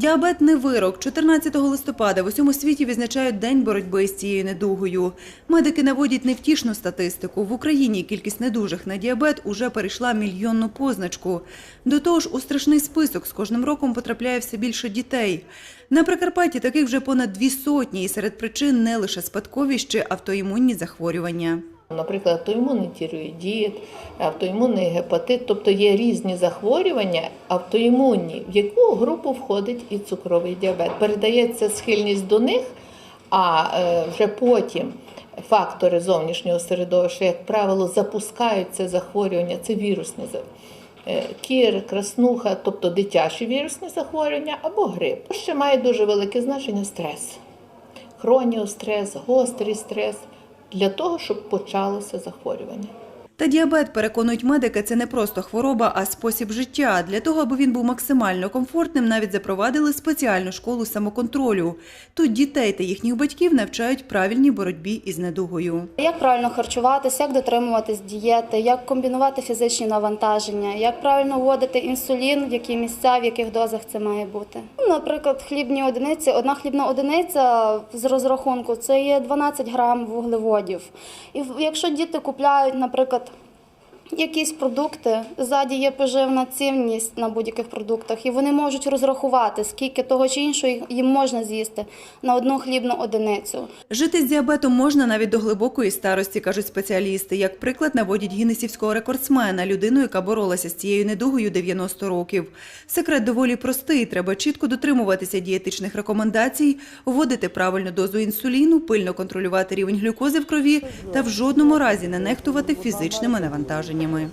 Діабет не вирок. 14 листопада в усьому світі відзначають День боротьби з цією недугою. Медики наводять невтішну статистику. В Україні кількість недужих на діабет уже перейшла мільйонну позначку. До того ж, у страшний список з кожним роком потрапляє все більше дітей. На Прикарпатті таких вже понад дві сотні, і серед причин не лише спадковість чи автоімунні захворювання. Наприклад, автоімунний тіроїдіт, автоімунний гепатит, тобто є різні захворювання автоімунні, в яку групу входить і цукровий діабет. Передається схильність до них, а е, вже потім фактори зовнішнього середовища, як правило, запускають це захворювання, це вірусне за- е, кір, краснуха, тобто дитячі вірусні захворювання або грип. Ще має дуже велике значення стрес хроніострес, гострий стрес для того, щоб почалося захворювання. Та діабет, переконують медики, це не просто хвороба, а спосіб життя. Для того, аби він був максимально комфортним, навіть запровадили спеціальну школу самоконтролю. Тут дітей та їхніх батьків навчають правильній боротьбі із недугою. Як правильно харчуватися, як дотримуватись дієти, як комбінувати фізичні навантаження, як правильно вводити інсулін, в які місця, в яких дозах це має бути. Ну, Наприклад, хлібні одиниці, одна хлібна одиниця з розрахунку це є 12 грам вуглеводів. І якщо діти купляють, наприклад, якісь продукти, ззаді є поживна цінність на будь-яких продуктах, і вони можуть розрахувати, скільки того чи іншого їм можна з'їсти на одну хлібну одиницю. Жити з діабетом можна навіть до глибокої старості, кажуть спеціалісти. Як приклад наводять гіннесівського рекордсмена, людину, яка боролася з цією недугою 90 років. Секрет доволі простий. Треба чітко дотримуватися дієтичних рекомендацій, вводити правильну дозу інсуліну, пильно контролювати рівень глюкози в крові та в жодному разі не нехтувати фізичними навантаженнями рішеннями.